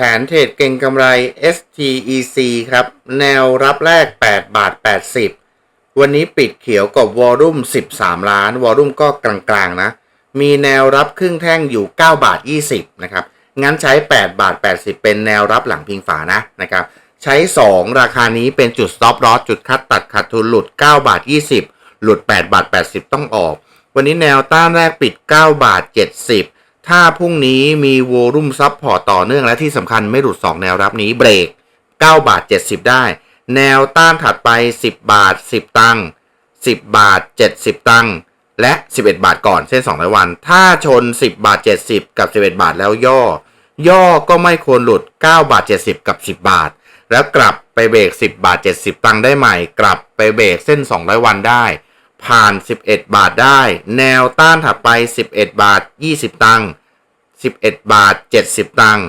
แผนเทรดเก่งกำไร STEC ครับ แนวรับแรก 8 บาท 80 วันนี้ปิดเขียวกับวอลุ่ม 13 ล้าน วอลุ่มก็กลางๆนะ มีแนวรับครึ่งแท่งอยู่ 9 บาท 20 นะครับ งั้นใช้ 8 บาท 80 เป็นแนวรับหลังพิงฝานะนะครับ ใช้ 2 ราคานี้เป็นจุด stop loss จุดคัดตัดขาดทุนหลุด 9 บาท 20 หลุด 8 บาท 80 ต้องออก วันนี้แนวต้านแรกปิด 9 บาท 70 ถ้าพรุ่งนี้มีโวลุ่มซับพอร์ตต่อเนื่องและที่สำคัญไม่หลุด 2 แนวรับนี้เบรก 9 บาท 70 ได้ แนวต้านถัดไป 10 บาท 10 ตังค์10 บาท 70 ตังค์และ 11 บาทก่อนเส้น200วัน ถ้าชน 10 บาท 70 กับ 11 บาทแล้วย่อ ย่อก็ไม่ควรหลุด 9 บาท 70 กับ 10 บาท แล้วกลับไปเบรก 10 บาท 70 ตังค์ได้ใหม่ กลับไปเบรกเส้น 200 วันได้ ผ่าน 11 บาทได้ แนวต้านถัดไป 11 บาท 20 ตังค์ 11 บาท 70 ตังค์